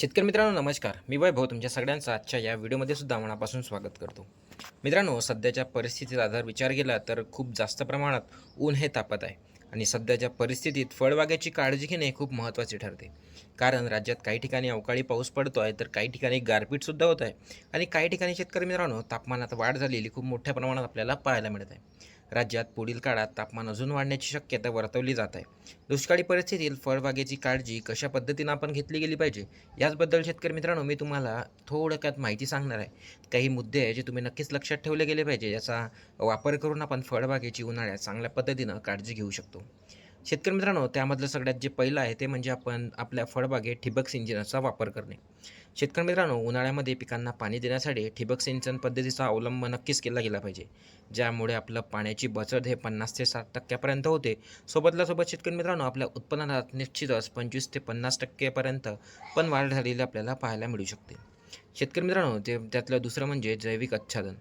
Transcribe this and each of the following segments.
शेतकरी मित्रांनो नमस्कार. मी वैभव तुमच्या सगळ्यांचं आजच्या या व्हिडिओमध्ये सुद्धा मनापासून स्वागत करतो. मित्रांनो सध्याच्या परिस्थितीचा आधार विचार केला तर खूप जास्त प्रमाणात ऊन हे तापत आहे आणि सध्याच्या परिस्थितीत फळबागेची काळजी घेणे खूप महत्त्वाचे ठरते. कारण राज्यात काही ठिकाणी अवकाळी पाऊस पडतो आहे तर काही ठिकाणी गारपीटसुद्धा होत आहे आणि काही ठिकाणी शेतकरी मित्रांनो तापमानात वाढ झालेली खूप मोठ्या प्रमाणात आपल्याला पाहायला मिळत आहे. राज्यात पुढील काळात तापमान अजून वाढण्याची शक्यता वर्तवली जात आहे. दुष्काळी परिस्थितीत फळबागेची काळजी कशा पद्धतीनं आपण घेतली गेली पाहिजे याचबद्दल शेतकरी मित्रांनो मी तुम्हाला थोडक्यात माहिती सांगणार आहे. काही मुद्दे आहे जे तुम्ही नक्कीच लक्षात ठेवले गेले पाहिजे याचा वापर करून आपण फळबागेची उन्हाळ्यात चांगल्या पद्धतीनं काळजी घेऊ शकतो. शेतकरी मित्रांनो त्यामधलं सगळ्यात जे पहिलं आहे ते म्हणजे आपण आपल्या फळबागेत ठिबक सिंचनाचा वापर करणे. शेतकरी मित्रांनो उन्हाळ्यामध्ये पिकांना पाणी देण्यासाठी ठिबक सिंचन पद्धतीचा अवलंब नक्कीच केला गेला पाहिजे. ज्यामुळे आपलं पाण्याची बचत हे पन्नास ते साठ टक्क्यापर्यंत होते. सोबतला सोबत शेतकरी मित्रांनो आपल्या उत्पन्नात निश्चितच पंचवीस ते पन्नास टक्केपर्यंत पण वाढ झालेली आपल्याला पाहायला मिळू शकते. शेतकरी मित्रांनो ते त्यातलं दुसरं म्हणजे जैविक आच्छादन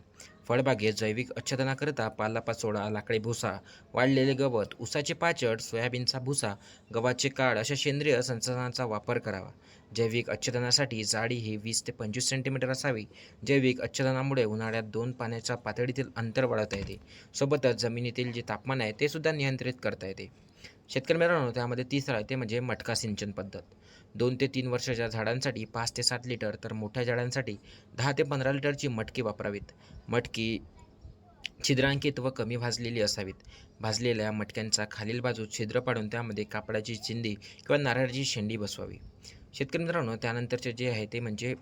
फळबागेत जैविक अच्छादनाकरता पालापाचोळा लाकडी भुसा वाढलेले गवत उसाचे पाचड सोयाबीनचा भुसा गव्हाचे काळ अशा सेंद्रिय संसाधनांचा वापर करावा. जैविक अच्छादनासाठी जाडी ही वीस ते पंचवीस सेंटीमीटर असावी. जैविक अच्छादनामुळे उन्हाळ्यात दोन पाण्याच्या पातळीतील अंतर वाढवता येते. सोबतच जमिनीतील जे तापमान आहे ते सुद्धा नियंत्रित करता येते. शेतकरी मित्रांनो त्यामध्ये तिसरा आहे ते म्हणजे मटका सिंचन पद्धत. दोन ते तीन वर्षाच्या झाडांसाठी पाच ते सात लिटर तर मोठ्या झाडांसाठी दहा ते पंधरा लिटरची मटकी वापरावीत. मटकी छिद्रांकित व कमी भाजलेली असावीत. भाजलेल्या मटक्यांचा खालील बाजू छिद्र पाडून त्यामध्ये कापडाची चिंदी किंवा नारळाची शेंडी बसवावी. शेतकरी मित्रांनो त्यानंतरचे जे आहे ते म्हणजे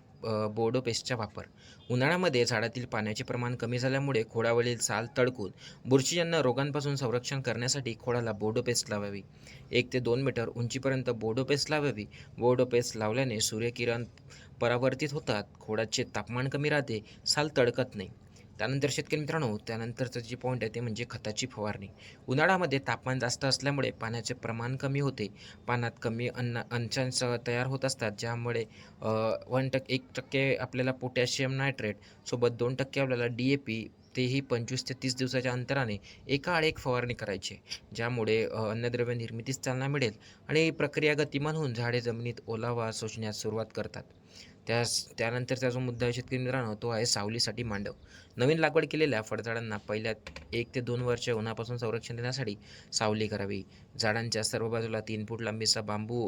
बोर्डो पेस्टचा वापर. उन्हाळ्यामध्ये झाडातील पाण्याचे प्रमाण कमी झाल्यामुळे खोडावरील साल तडकून बुरशीजन्य रोगांपासून संरक्षण करण्यासाठी खोडाला बोर्डो पेस्ट लावावी. एक ते दोन मीटर उंचीपर्यंत बोर्डो पेस्ट लावावी. बोर्डो पेस्ट लावल्याने सूर्यकिरण परावर्तित होतात. खोडाचे तापमान कमी राहते. साल तडकत नाही. त्यानंतर शेतकरी मित्रांनो त्यानंतरचं जे पॉईंट आहे ते म्हणजे खताची फवारणी. उन्हाळ्यामध्ये तापमान जास्त असल्यामुळे पाण्याचे प्रमाण कमी होते. पाण्यात कमी अन्न अंशांश तयार होत असतात ज्यामुळे वन टक्के एक टक्के आपल्याला पोटॅशियम नायट्रेट सोबत दोन टक्के आपल्याला डी ए पी तेही पंचवीस ते तीस दिवसाच्या अंतराने एका एक फवारणी करायची ज्यामुळे अन्नद्रव्य निर्मितीस चालना मिळेल आणि प्रक्रिया गतिमान होऊन झाडे जमिनीत ओलावा शोषण्यास सुरुवात करतात. त्यास त्यानंतरचा जो मुद्दा शेतकरी मित्रांनो तो आहे सावलीसाठी मांडव. नवीन लागवड केलेल्या फळझाडांना पहिल्या एक ते दोन वर्ष उन्हापासून संरक्षण देण्यासाठी सावली करावी. झाडांच्या सर्व बाजूला तीन फूट लांबीचा बांबू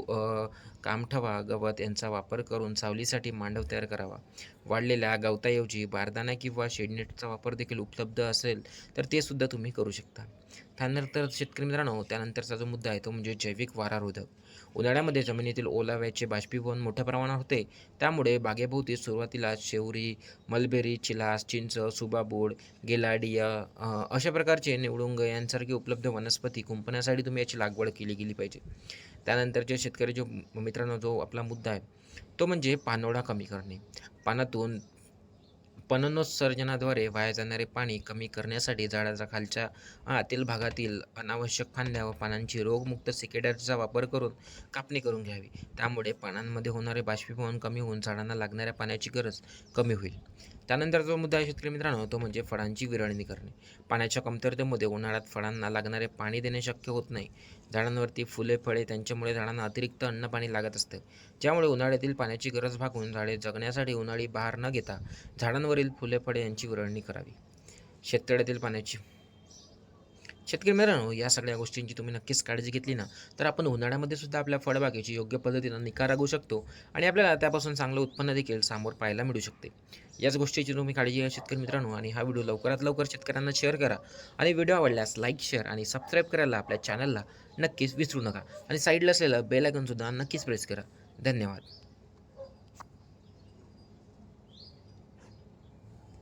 कामठवा गवत यांचा वापर करून सावलीसाठी मांडव तयार करावा. वाढलेल्या गवताऐवजी बारदाना किंवा शेडनेटचा वापर देखील उपलब्ध असेल तर ते सुद्धा तुम्ही करू शकता. त्यानंतर शेतकरी मित्रांनो त्यानंतरचा जो मुद्दा आहे तो म्हणजे जैविक वारारोधक. उन्हाळ्यामध्ये जमिनीतील ओलाव्याचे बाष्पीभवन मोठ्या प्रमाणात होते. त्यामुळे बागेभोवती सुरुवातीला शेवरी मलबेरी चिलास चिंच सुबाबोड गेलाडिया अशा प्रकारचे निवडुंग यांसारखे उपलब्ध वनस्पती कुंपण्यासाठी तुम्ही याची लागवड केली गेली पाहिजे. त्यानंतरचे शेतकरी जो मित्रांनो जो आपला मुद्दा आहे तो म्हणजे पानोळा कमी करणे. पानातून पणनोत्सर्जनाद्वारे वाया जाणारे पाणी कमी करण्यासाठी झाडाच्या खालच्या आतील भागातील अनावश्यक फांद्या व पानांची रोगमुक्त सिकेडरचा वापर करून कापणी करून घ्यावी. त्यामुळे पानांमध्ये होणारे बाष्पीभवन कमी होऊन झाडांना लागणाऱ्या पाण्याची गरज कमी होईल. त्यानंतर जो मुद्दा आहे शेतकरी मित्रांनो तो म्हणजे फळांची विरळणी करणे. पाण्याच्या कमतरतेमध्ये उन्हाळ्यात फळांना लागणारे पाणी देणे शक्य होत नाही. झाडांवरती फुले फळे त्यांच्यामुळे झाडांना अतिरिक्त अन्न पाणी लागत असते. ज्यामुळे उन्हाळ्यातील पाण्याची गरज भागून झाडे जगण्यासाठी उन्हाळी बहार न घेता झाडांवरील फुले फळे यांची विरळणी करावी. शेततळ्यातील पाण्याची शेतकरी मित्रांनो या सगळ्या गोष्टींची तुम्ही नक्कीच काळजी घेतली ना तर आपण उन्हाळ्यामध्ये सुद्धा आपल्या फळबागेची योग्य पद्धतीनं निकार राखू शकतो आणि आपल्याला त्यापासून चांगलं उत्पन्न देखील समोर पाहायला मिळू शकते. याच गोष्टीची तुम्ही काळजी घ्या शेतकरी मित्रांनो आणि हा व्हिडिओ लवकरात लवकर शेतकऱ्यांना शेअर करा आणि व्हिडिओ आवडल्यास लाईक शेअर आणि सबस्क्राईब करायला आपल्या चॅनलला नक्कीच विसरू नका आणि साईडला असलेलं बेल नक्कीच प्रेस करा. धन्यवाद.